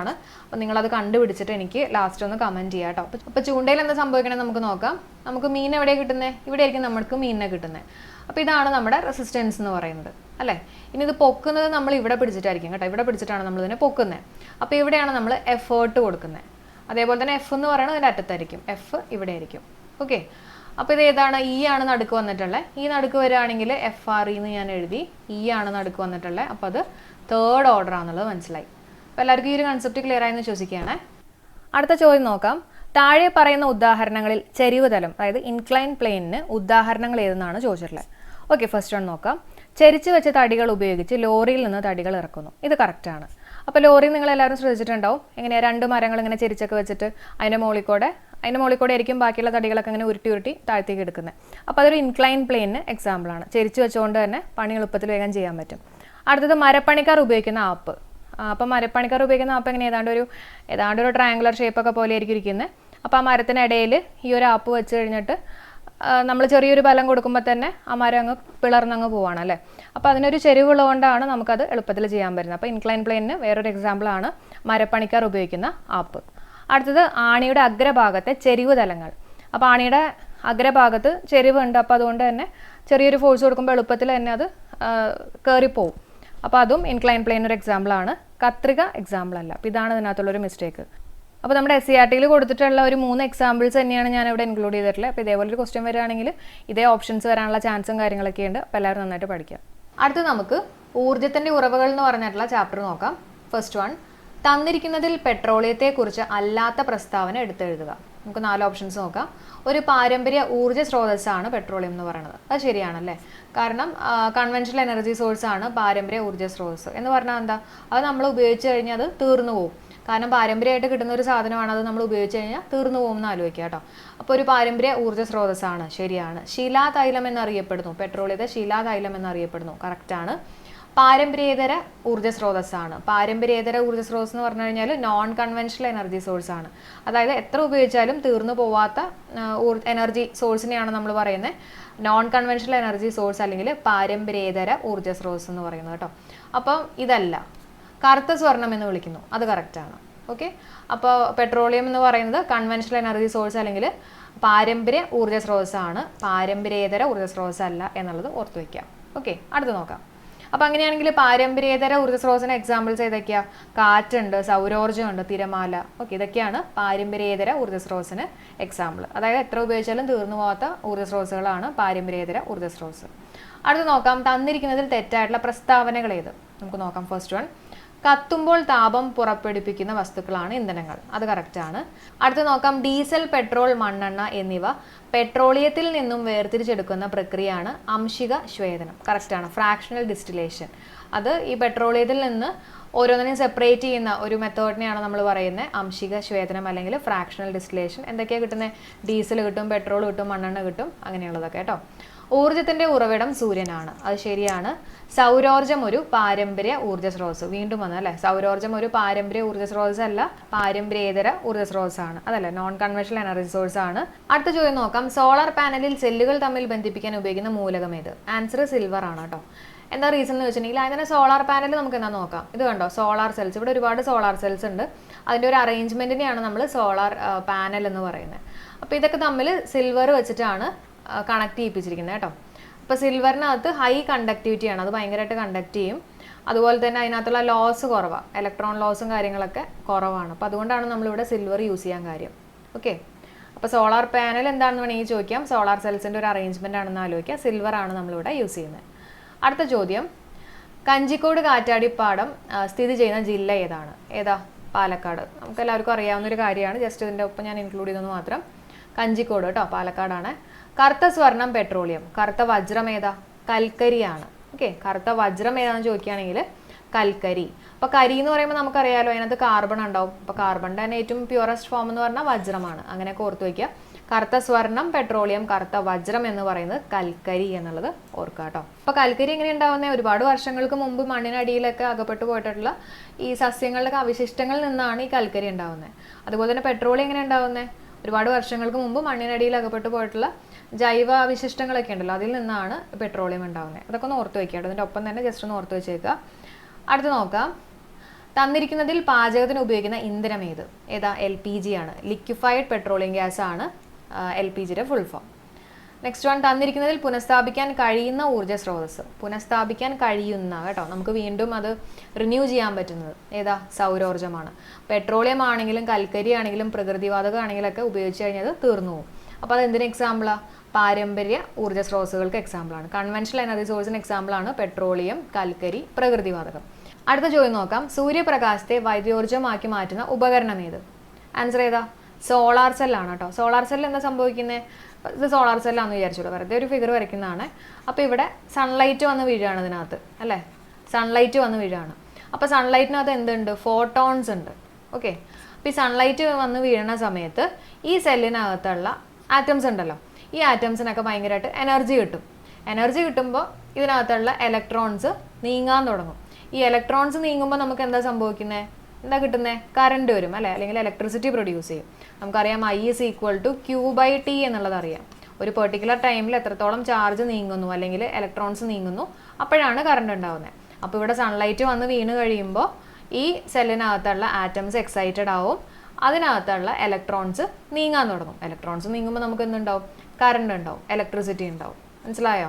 [SPEAKER 1] ആണ്. അപ്പോൾ നിങ്ങളത് കണ്ടുപിടിച്ചിട്ട് എനിക്ക് ലാസ്റ്റ് ഒന്ന് കമന്റ് ചെയ്യാം കേട്ടോ. അപ്പോൾ ചൂണ്ടയിൽ എന്താ സംഭവിക്കണേ നമുക്ക് നോക്കാം. നമുക്ക് മീൻ എവിടെയാണ് കിട്ടുന്നത് ഇവിടെ ആയിരിക്കും നമുക്ക് മീനിനെ കിട്ടുന്നത് അപ്പോൾ ഇതാണ് നമ്മുടെ റെസിസ്റ്റൻസ് എന്ന് പറയുന്നത് അല്ലേ? ഇനി ഇത് പൊക്കുന്നത് നമ്മൾ ഇവിടെ പിടിച്ചിട്ടായിരിക്കും കേട്ടോ. ഇവിടെ പിടിച്ചിട്ടാണ് നമ്മൾ ഇതിനെ പൊക്കുന്നത് അപ്പോൾ ഇവിടെയാണ് നമ്മൾ എഫേർട്ട് കൊടുക്കുന്നത് അതേപോലെ തന്നെ എഫ് എന്ന് പറയുന്നത് അതിന്റെ അറ്റത്തായിരിക്കും. എഫ് ഇവിടെ ആയിരിക്കും ഓക്കെ അപ്പോൾ ഇത് ഏതാണ്? ഇ ആണ് നടുക്ക് വന്നിട്ടുള്ളത് ഈ നടുക്ക് വരികയാണെങ്കിൽ എഫ് ആർ എന്ന് ഞാൻ എഴുതി. ഇ ആണ് നടുക്ക് വന്നിട്ടുള്ളത് അപ്പോൾ അത് തേർഡ് ഓർഡർ ആണെന്നുള്ളത് മനസ്സിലായി. അപ്പോൾ എല്ലാവർക്കും ഈ ഒരു കൺസെപ്റ്റ് ക്ലിയർ ആയെന്ന് വിശ്വസിക്കുകയാണേ. അടുത്ത ചോദ്യം നോക്കാം. താഴെ പറയുന്ന ഉദാഹരണങ്ങളിൽ ചെരിവ് തലം അതായത് ഇൻക്ലൈൻ പ്ലെയിനിന് ഉദാഹരണങ്ങൾ ഏതെന്നാണ് ചോദിച്ചിട്ടുള്ളത് ഓക്കെ ഫസ്റ്റ് വൺ നോക്കാം. ചെരിച്ച് വെച്ച തടികൾ ഉപയോഗിച്ച് ലോറിയിൽ നിന്ന് തടികൾ ഇറക്കുന്നു. ഇത് കറക്റ്റാണ് അപ്പോൾ ലോറി നിങ്ങൾ എല്ലാവരും ശ്രദ്ധിച്ചിട്ടുണ്ടാവും. എങ്ങനെയാ രണ്ട് മരങ്ങൾ ഇങ്ങനെ ചെരിച്ചൊക്കെ വെച്ചിട്ട് അതിന്റെ മുകളിൽ കൂടെ അതിന്റെ മുകളിൽ കൂടെ ആയിരിക്കും ബാക്കിയുള്ള തടികളൊക്കെ ഇങ്ങനെ ഉരുട്ടി ഉരുട്ടി താഴത്തേക്ക് എടുക്കുന്നത്. അപ്പോൾ അതൊരു ഇൻക്ലൈൻ പ്ലെയിനിന് എക്സാമ്പിളാണ് ചെരിച്ച് വെച്ചുകൊണ്ട് തന്നെ പണി എളുപ്പത്തിൽ വേഗം ചെയ്യാൻ പറ്റും. അടുത്തത് മരപ്പണിക്കാർ ഉപയോഗിക്കുന്ന ആപ്പ് അപ്പം മരപ്പണിക്കാർ ഉപയോഗിക്കുന്ന ആപ്പ് എങ്ങനെ? ഏതാണ്ട് ഒരു ഏതാണ്ട് ഒരു ട്രയാങ്കുലർ ഷേപ്പൊക്കെ പോലെ ആയിരിക്കും ഇരിക്കുന്നത്. അപ്പോൾ ആ മരത്തിനിടയിൽ ഈ ഒരു ആപ്പ് വെച്ച് കഴിഞ്ഞിട്ട് നമ്മൾ ചെറിയൊരു ബലം കൊടുക്കുമ്പോൾ തന്നെ ആ മരം അങ്ങ് പിളർന്നങ്ങ് പോവാണ് അല്ലേ? അപ്പോൾ അതിനൊരു ചെരിവുള്ളതുകൊണ്ടാണ് നമുക്കത് എളുപ്പത്തിൽ ചെയ്യാൻ പറ്റുന്നത്. അപ്പോൾ ഇൻക്ലൈൻ പ്ലെയിനിന് വേറൊരു എക്സാമ്പിളാണ് മരപ്പണിക്കാർ ഉപയോഗിക്കുന്ന ആപ്പ്. അടുത്തത് ആണിയുടെ അഗ്രഭാഗത്തെ ചെരിവ് തലങ്ങൾ. അപ്പോൾ ആണിയുടെ അഗ്രഭാഗത്ത് ചെരിവുണ്ട് അപ്പോൾ അതുകൊണ്ട് തന്നെ ചെറിയൊരു ഫോഴ്സ് കൊടുക്കുമ്പോൾ എളുപ്പത്തിൽ തന്നെ അത് കയറിപ്പോവും അപ്പോൾ അതും ഇൻക്ലൈൻ പ്ലെയിൻ ഒരു എക്സാമ്പിളാണ് കത്രിക എക്സാമ്പിൾ അല്ല. അപ്പോൾ ഇതാണ് ഇതിനകത്തുള്ളൊരു മിസ്റ്റേക്ക് അപ്പോൾ നമ്മുടെ എസ് സി ആർ ടിയിൽ കൊടുത്തിട്ടുള്ള ഒരു മൂന്ന് എക്സാമ്പിൾസ് തന്നെയാണ് ഞാൻ ഇവിടെ ഇൻക്ലൂഡ് ചെയ്തിട്ടുള്ളത്. അപ്പോൾ ഇതേപോലെ ഒരു ക്വസ്റ്റ്യൻ വരികയാണെങ്കിൽ ഇതേ ഓപ്ഷൻസ് വരാനുള്ള ചാൻസും കാര്യങ്ങളൊക്കെ ഉണ്ട്. അപ്പോൾ എല്ലാവരും നന്നായിട്ട് പഠിക്കാം. അടുത്ത് നമുക്ക് ഊർജത്തിന്റെ ഉറവുകൾ എന്ന് പറഞ്ഞിട്ടുള്ള ചാപ്റ്റർ നോക്കാം. ഫസ്റ്റ് വൺ തന്നിരിക്കുന്നതിൽ പെട്രോളിയത്തെക്കുറിച്ച് അല്ലാത്ത പ്രസ്താവന എടുത്തെഴുതുക. നമുക്ക് നാല് ഓപ്ഷൻസ് നോക്കാം. ഒരു പാരമ്പര്യ ഊർജ സ്രോതസ്സാണ് പെട്രോളിയം എന്ന് പറയുന്നത്. അത് ശരിയാണല്ലേ? കാരണം കൺവെൻഷണൽ എനർജി സോഴ്സ് ആണ് പാരമ്പര്യ ഊർജ സ്രോതസ്സ്. എന്ന് പറഞ്ഞാൽ എന്താ? അത് നമ്മൾ ഉപയോഗിച്ച് കഴിഞ്ഞാൽ അത് തീർന്നു പോകും കാരണം പാരമ്പര്യമായിട്ട് കിട്ടുന്ന ഒരു സാധനമാണ് അത് നമ്മൾ ഉപയോഗിച്ച് കഴിഞ്ഞാൽ തീർന്നു പോകും എന്ന് ആലോചിക്കുക കേട്ടോ. അപ്പോൾ ഒരു പാരമ്പര്യ ഊർജ സ്രോതസ്സാണ്. ശരിയാണ്. ശിലാതൈലം എന്നറിയപ്പെടുന്നു. പെട്രോളിയത്തെ ശിലാതൈലം എന്നറിയപ്പെടുന്നു. കറക്റ്റാണ് പാരമ്പര്യേതര ഊർജ സ്രോതസ്സാണ്. പാരമ്പര്യേതര ഊർജ സ്രോതസ് എന്ന് പറഞ്ഞു കഴിഞ്ഞാൽ നോൺ കൺവെൻഷണൽ എനർജി സോഴ്സ് ആണ്. അതായത് എത്ര ഉപയോഗിച്ചാലും തീർന്നു പോവാത്ത എനർജി സോഴ്സിനെയാണ് നമ്മൾ പറയുന്നത്. നോൺ കൺവെൻഷണൽ എനർജി സോഴ്സ് അല്ലെങ്കിൽ പാരമ്പര്യേതര ഊർജ സ്രോതസ് എന്ന് പറയുന്നത് കേട്ടോ. അപ്പം ഇതല്ല. കറുത്ത സ്വർണം എന്ന് വിളിക്കുന്നു. അത് കറക്റ്റാണ് ഓക്കെ അപ്പോൾ പെട്രോളിയം എന്ന് പറയുന്നത് കൺവെൻഷണൽ എനർജി സോഴ്സ് അല്ലെങ്കിൽ പാരമ്പര്യ ഊർജ സ്രോതസ്സാണ് പാരമ്പര്യേതര ഊർജ സ്രോതസ് അല്ല എന്നുള്ളത് ഓർത്ത് വയ്ക്കാം ഓക്കെ അടുത്ത് നോക്കാം. അപ്പോൾ അങ്ങനെയാണെങ്കിൽ പാരമ്പര്യേതര ഊർജ സ്രോതസ്സിന് എക്സാമ്പിൾസ് ഏതൊക്കെയാ? കാറ്റുണ്ട് സൗരോർജമുണ്ട് തിരമാല. ഓക്കെ ഇതൊക്കെയാണ് പാരമ്പര്യേതര ഊർജ സ്രോതസ്സിന് എക്സാമ്പിൾ അതായത് എത്ര ഉപയോഗിച്ചാലും തീർന്നു പോകാത്ത ഊർജ സ്രോതസ്സുകളാണ് പാരമ്പര്യേതര ഊർജ സ്രോതസ് അടുത്ത് നോക്കാം. തന്നിരിക്കുന്നതിൽ തെറ്റായിട്ടുള്ള പ്രസ്താവനകൾ ഏത്? നമുക്ക് നോക്കാം. ഫസ്റ്റ് വൺ കത്തുമ്പോൾ താപം പുറപ്പെടുപ്പിക്കുന്ന വസ്തുക്കളാണ് ഇന്ധനങ്ങൾ. അത് കറക്റ്റാണ് അടുത്ത് നോക്കാം. ഡീസൽ പെട്രോൾ മണ്ണെണ്ണ എന്നിവ പെട്രോളിയത്തിൽ നിന്നും വേർതിരിച്ചെടുക്കുന്ന പ്രക്രിയയാണ് അംശിക ശ്വേതനം. കറക്റ്റാണ് ഫ്രാക്ഷണൽ ഡിസ്റ്റിലേഷൻ അത് ഈ പെട്രോളിയത്തിൽ നിന്ന് ഓരോന്നിനെയും സെപ്പറേറ്റ് ചെയ്യുന്ന ഒരു മെത്തേഡിനെയാണ് നമ്മൾ പറയുന്നത്. അംശിക ശ്വേതനം അല്ലെങ്കിൽ ഫ്രാക്ഷണൽ ഡിസ്റ്റിലേഷൻ എന്തൊക്കെയാണ് കിട്ടുന്നത്? ഡീസൽ കിട്ടും പെട്രോൾ കിട്ടും മണ്ണെണ്ണ കിട്ടും അങ്ങനെയുള്ളതൊക്കെ കേട്ടോ. ഊർജത്തിന്റെ ഉറവിടം സൂര്യനാണ്. അത് ശരിയാണ്. സൗരോർജം ഒരു പാരമ്പര്യ ഊർജ സ്രോതസ് വീണ്ടും വന്നു അല്ലെ? സൗരോർജം ഒരു പാരമ്പര്യ ഊർജ സ്രോതസ് അല്ല പാരമ്പര്യേതര ഊർജ സ്രോതസ് ആണ് അതല്ല? നോൺ കൺവെൻഷണൽ എനർജി സോഴ്സ് ആണ്. അടുത്ത ചോദ്യം നോക്കാം. സോളാർ പാനലിൽ സെല്ലുകൾ തമ്മിൽ ബന്ധിപ്പിക്കാൻ ഉപയോഗിക്കുന്ന മൂലകം ഏത്? ആൻസർ സിൽവർ ആണ് കേട്ടോ. എന്താ റീസൺ എന്ന് വെച്ചിട്ടുണ്ടെങ്കിൽ അതിന് സോളാർ പാനൽ നമുക്ക് എന്താ നോക്കാം. ഇത് കണ്ടോ? സോളാർ സെൽസ് ഇവിടെ ഒരുപാട് സോളാർ സെൽസ് ഉണ്ട്. അതിന്റെ ഒരു അറേഞ്ച്മെന്റിനെയാണ് നമ്മൾ സോളാർ പാനൽ എന്ന് പറയുന്നത്. അപ്പോൾ ഇതൊക്കെ തമ്മിൽ സിൽവർ വെച്ചിട്ടാണ് കണക്ട് ചെയ്യിപ്പിച്ചിരിക്കുന്നത് കേട്ടോ. അപ്പോൾ സിൽവറിനകത്ത് ഹൈ കണ്ടക്ടിവിറ്റി ആണ്. അത് ഭയങ്കരമായിട്ട് കണ്ടക്ട് ചെയ്യും. അതുപോലെ തന്നെ അതിനകത്തുള്ള ലോസ് കുറവാണ് ഇലക്ട്രോൺ ലോസും കാര്യങ്ങളൊക്കെ കുറവാണ്. അപ്പോൾ അതുകൊണ്ടാണ് നമ്മളിവിടെ സിൽവർ യൂസ് ചെയ്യാൻ കാര്യം. ഓക്കെ അപ്പോൾ സോളാർ പാനൽ എന്താണെന്ന് വേണമെങ്കിൽ ചോദിക്കാം. സോളാർ സെൽസിന്റെ ഒരു അറേഞ്ച്മെന്റ് ആണെന്ന് ആലോചിക്കുക സിൽവർ ആണ് നമ്മളിവിടെ യൂസ് ചെയ്യുന്നത് അടുത്ത ചോദ്യം. കഞ്ചിക്കോട് കാറ്റാടിപ്പാടം സ്ഥിതി ചെയ്യുന്ന ജില്ല ഏതാണ്? ഏതാ? പാലക്കാട്. നമുക്ക് എല്ലാവർക്കും അറിയാവുന്ന ഒരു കാര്യമാണ്. ജസ്റ്റ് ഇതിന്റെ ഒപ്പം ഞാൻ ഇൻക്ലൂഡ് ചെയ്തെന്ന് മാത്രം. കഞ്ചിക്കോട് കേട്ടോ പാലക്കാടാണ്. കറുത്ത സ്വർണം പെട്രോളിയം. കറുത്ത വജ്രം ഏതാ? കൽക്കരിയാണ്. ഓക്കെ കറുത്ത വജ്രം ഏതാന്ന് ചോദിക്കുകയാണെങ്കിൽ കൽക്കരി. അപ്പോൾ കരി എന്ന് പറയുമ്പോൾ നമുക്കറിയാലോ അതിനകത്ത് കാർബൺ ഉണ്ടാവും. അപ്പോൾ കാർബണിന്റെ തന്നെ ഏറ്റവും പ്യുറസ്റ്റ് ഫോം എന്ന് പറഞ്ഞാൽ വജ്രമാണ്. അങ്ങനെയൊക്കെ ഓർത്ത് വയ്ക്കുക. കറുത്ത സ്വർണം പെട്രോളിയം കറുത്ത വജ്രം എന്ന് പറയുന്നത് കൽക്കരി എന്നുള്ളത് ഓർക്കുക കേട്ടോ. അപ്പോൾ കൽക്കരി എങ്ങനെ ഉണ്ടാവുന്നേ? ഒരുപാട് വർഷങ്ങൾക്ക് മുമ്പ് മണ്ണിനടിയിലൊക്കെ അകപ്പെട്ടു പോയിട്ടുള്ള ഈ സസ്യങ്ങളുടെ അവശിഷ്ടങ്ങളിൽ നിന്നാണ് ഈ കൽക്കരി ഉണ്ടാവുന്നത്. അതുപോലെ തന്നെ പെട്രോളിയം എങ്ങനെ ഉണ്ടാവുന്നത് ഒരുപാട് വർഷങ്ങൾക്ക് മുമ്പ് മണ്ണിനടിയിൽ അകപ്പെട്ടു പോയിട്ടുള്ള ജൈവ അവശിഷ്ടങ്ങളൊക്കെ ഉണ്ടല്ലോ അതിൽ നിന്നാണ് പെട്രോളിയം ഉണ്ടാവുന്നത് അതൊക്കെ ഒന്ന് ഓർത്ത് വയ്ക്കുക അതിന്റെ ഒപ്പം തന്നെ ജസ്റ്റ് ഒന്ന് ഓർത്ത് വെച്ചേക്കുക അടുത്ത് നോക്കാം. തന്നിരിക്കുന്നതിൽ പാചകത്തിന് ഉപയോഗിക്കുന്ന ഇന്ധനം ഏത്? ഏതാ? എൽ പി ജി ആണ്. ലിക്വിഫൈഡ് പെട്രോളിയം ഗ്യാസ് ആണ് എൽ പി ജിയുടെ ഫുൾ ഫോം നെക്സ്റ്റ് വൺ തന്നിരിക്കുന്നതിൽ പുനഃസ്ഥാപിക്കാൻ കഴിയുന്ന ഊർജ സ്രോതസ് പുനഃസ്ഥാപിക്കാൻ കഴിയുന്ന കേട്ടോ നമുക്ക് വീണ്ടും അത് റിന്യൂ ചെയ്യാൻ പറ്റുന്നത്. ഏതാ? സൗരോർജമാണ്. പെട്രോളിയം ആണെങ്കിലും കൽക്കരി ആണെങ്കിലും പ്രകൃതിവാതകം ആണെങ്കിലൊക്കെ ഉപയോഗിച്ച് കഴിഞ്ഞാൽ തീർന്നു പോകും. അപ്പോൾ അത് എന്തിന് എക്സാമ്പിളാ പാരമ്പര്യ ഊർജ സ്രോതസ്സുകൾക്ക് എക്സാമ്പിളാണ് കൺവെൻഷണൽ എനർജി സോഴ്സിന് എക്സാമ്പിളാണ് പെട്രോളിയം കൽക്കരി പ്രകൃതിവാതകം. അടുത്ത ചോദ്യം നോക്കാം. സൂര്യപ്രകാശത്തെ വൈദ്യോർജമാക്കി മാറ്റുന്ന ഉപകരണം ഏത്? ആൻസർ ഏതാ? സോളാർ സെല്ലാണ് കേട്ടോ. സോളാർ സെല്ലിൽ എന്താ സംഭവിക്കുന്നത് ഇത് സോളാർ സെല്ലാന്ന് വിചാരിച്ചോളൂ. വെറുതെ ഒരു ഫിഗർ വരയ്ക്കുന്നതാണ്. അപ്പോൾ ഇവിടെ സൺലൈറ്റ് വന്ന് വീഴുകയാണ് ഇതിനകത്ത് അല്ലേ? സൺലൈറ്റ് വന്ന് വീഴുകയാണ് അപ്പോൾ സൺലൈറ്റിനകത്ത് എന്തുണ്ട്? ഫോട്ടോൺസ് ഉണ്ട്. ഓക്കെ അപ്പോൾ ഈ സൺലൈറ്റ് വന്ന് വീഴുന്ന സമയത്ത് ഈ സെല്ലിനകത്തുള്ള ആറ്റംസ് ഉണ്ടല്ലോ. ഈ ആറ്റംസിനൊക്കെ ഭയങ്കരമായിട്ട് എനർജി കിട്ടും. എനർജി കിട്ടുമ്പോൾ ഇതിനകത്തുള്ള ഇലക്ട്രോൺസ് നീങ്ങാൻ തുടങ്ങും. ഈ ഇലക്ട്രോൺസ് നീങ്ങുമ്പോൾ നമുക്ക് എന്താ സംഭവിക്കുന്നത് എന്താ കിട്ടുന്നത് കറണ്ട് വരും അല്ലേ? അല്ലെങ്കിൽ ഇലക്ട്രിസിറ്റി പ്രൊഡ്യൂസ് ചെയ്യും. നമുക്കറിയാം I is equal to Q by T എന്നുള്ളത് അറിയാം. ഒരു പെർട്ടിക്കുലർ ടൈമിൽ എത്രത്തോളം ചാർജ് നീങ്ങുന്നു? അല്ലെങ്കിൽ ഇലക്ട്രോൺസ് നീങ്ങുന്നു? അപ്പോഴാണ് കറണ്ട് ഉണ്ടാകുന്നത് അപ്പോൾ ഇവിടെ സൺലൈറ്റ് വന്ന് വീണ് കഴിയുമ്പോൾ ഈ സെല്ലിനകത്തുള്ള ആറ്റംസ് എക്സൈറ്റഡ് ആവും. അതിനകത്തുള്ള ഇലക്ട്രോൺസ് നീങ്ങാൻ തുടങ്ങും. ഇലക്ട്രോൺസ് നീങ്ങുമ്പോൾ നമുക്ക് എന്തുണ്ടാവും? കറണ്ട് ഉണ്ടാവും. ഇലക്ട്രിസിറ്റി ഉണ്ടാവും. മനസ്സിലായോ?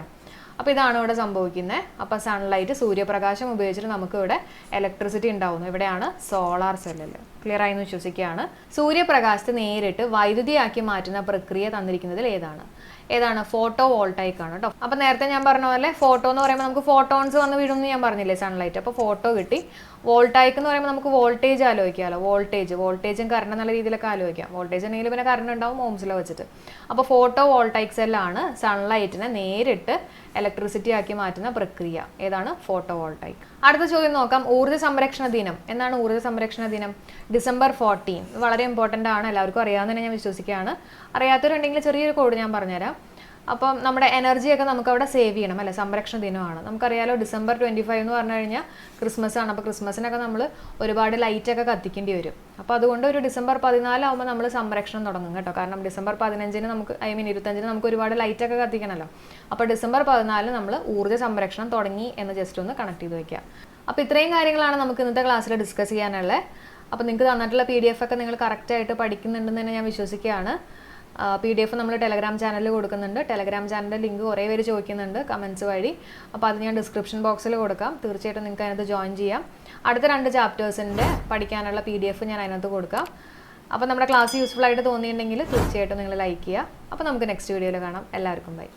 [SPEAKER 1] അപ്പോൾ ഇതാണ് ഇവിടെ സംഭവിക്കുന്നത് അപ്പോൾ സൺലൈറ്റ് സൂര്യപ്രകാശം ഉപയോഗിച്ചിട്ട് നമുക്ക് ഇവിടെ ഇലക്ട്രിസിറ്റി ഉണ്ടാവുന്നു. ഇവിടെയാണ് സോളാർ സെല്ലിൽ ക്ലിയർ ആയി എന്ന് വിശ്വസിക്കുകയാണ്. സൂര്യപ്രകാശത്തെ നേരിട്ട് വൈദ്യുതിയാക്കി മാറ്റുന്ന പ്രക്രിയ തന്നിരിക്കുന്നതിൽ ഏതാണ്? ഏതാണ്? ഫോട്ടോ വോൾട്ടായിക്ക് ആണ് കേട്ടോ അപ്പോൾ നേരത്തെ ഞാൻ പറഞ്ഞ പോലെ ഫോട്ടോ എന്ന് പറയുമ്പോൾ നമുക്ക് ഫോട്ടോൺസ് വന്ന് വീഴുമെന്ന് ഞാൻ പറഞ്ഞില്ലേ സൺലൈറ്റ് അപ്പോൾ ഫോട്ടോ കിട്ടി. വോൾട്ടായിക്ക് എന്ന് പറയുമ്പോൾ നമുക്ക് വോൾട്ടേജ് ആലോചിക്കാമല്ലോ വോൾട്ടേജ് വോൾട്ടേജും കറണ്ട് എന്നുള്ള രീതിയിലൊക്കെ ആലോചിക്കാം. വോൾട്ടേജ് ഉണ്ടെങ്കിൽ പിന്നെ കറണ്ട് ഉണ്ടാവും ഓംസിലോ വെച്ചിട്ട്. അപ്പോൾ ഫോട്ടോ വോൾട്ടൈക് സെല്ലാണ് സൺലൈറ്റിനെ നേരിട്ട് ഇലക്ട്രിസിറ്റി ആക്കി മാറ്റുന്ന പ്രക്രിയ. ഏതാണ്? ഫോട്ടോ വോൾട്ടൈക് അടുത്ത ചോദ്യം നോക്കാം. ഊർജ സംരക്ഷണ ദിനം. എന്നാണ് ഊർജ സംരക്ഷണ ദിനം? ഡിസംബർ ഫോർട്ടീൻ വളരെ ഇമ്പോർട്ടന്റ് ആണ്. എല്ലാവർക്കും അറിയാവുന്നതിനെ ഞാൻ വിശ്വസിക്കുകയാണ്. അറിയാത്തവരുണ്ടെങ്കിൽ ചെറിയൊരു കോഡ് ഞാൻ പറഞ്ഞുതരാം. അപ്പം നമ്മുടെ എനർജിയൊക്കെ നമുക്ക് അവിടെ സേവ് ചെയ്യണം അല്ലേ? സംരക്ഷണ ദിനമാണ്. നമുക്കറിയാലോ ഡിസംബർ ട്വന്റി ഫൈവ് എന്ന് പറഞ്ഞു കഴിഞ്ഞാൽ ക്രിസ്മസ് ആണ്. അപ്പോൾ ക്രിസ്മസിനൊക്കെ നമ്മൾ ഒരുപാട് ലൈറ്റൊക്കെ കത്തിക്കേണ്ടി വരും. അപ്പോൾ അതുകൊണ്ട് ഒരു ഡിസംബർ പതിനാലാവുമ്പോൾ നമ്മൾ സംരക്ഷണം തുടങ്ങും കേട്ടോ. കാരണം ഡിസംബർ പതിനഞ്ചിന് നമുക്ക് ഐ മീൻ ഇരുപത്തഞ്ചിന് നമുക്ക് ഒരുപാട് ലൈറ്റൊക്കെ കത്തിക്കണമല്ലോ അപ്പോൾ ഡിസംബർ പതിനാലിന് നമ്മൾ ഊർജ സംരക്ഷണം തുടങ്ങി എന്ന് ജസ്റ്റ് ഒന്ന് കണക്ട് ചെയ്ത് വയ്ക്കുക അപ്പോൾ ഇത്രയും കാര്യങ്ങളാണ് നമുക്ക് ഇന്നത്തെ ക്ലാസ്സിൽ ഡിസ്കസ് ചെയ്യാനുള്ളത് അപ്പോൾ നിങ്ങൾക്ക് തന്നിട്ടുള്ള പി ഡി എഫ് ഒക്കെ നിങ്ങൾ കറക്റ്റായിട്ട് പഠിക്കുന്നുണ്ടെന്ന് തന്നെ ഞാൻ വിശ്വസിക്കുകയാണ് പി ഡി എഫ് നമ്മൾ ടെലഗ്രാം ചാനലിൽ കൊടുക്കുന്നുണ്ട്. ടെലഗ്രാം ചാനലിന്റെ ലിങ്ക് കുറേ പേര് ചോദിക്കുന്നുണ്ട് കമൻസ് വഴി. അപ്പോൾ അത് ഞാൻ ഡിസ്ക്രിപ്ഷൻ ബോക്സിൽ കൊടുക്കാം. തീർച്ചയായിട്ടും നിങ്ങൾക്ക് അതിനകത്ത് ജോയിൻ ചെയ്യാം. അടുത്ത രണ്ട് ചാപ്റ്റേഴ്സിന്റെ പഠിക്കാനുള്ള പി ഡി എഫ് ഞാൻ അതിനകത്ത് കൊടുക്കാം. അപ്പോൾ നമ്മുടെ ക്ലാസ് യൂസ്ഫുൾ ആയിട്ട് തോന്നിയിട്ടുണ്ടെങ്കിൽ തീർച്ചയായിട്ടും നിങ്ങൾ ലൈക്ക് ചെയ്യുക. അപ്പോൾ നമുക്ക് നെക്സ്റ്റ് വീഡിയോയിൽ കാണാം. എല്ലാവർക്കും ബൈ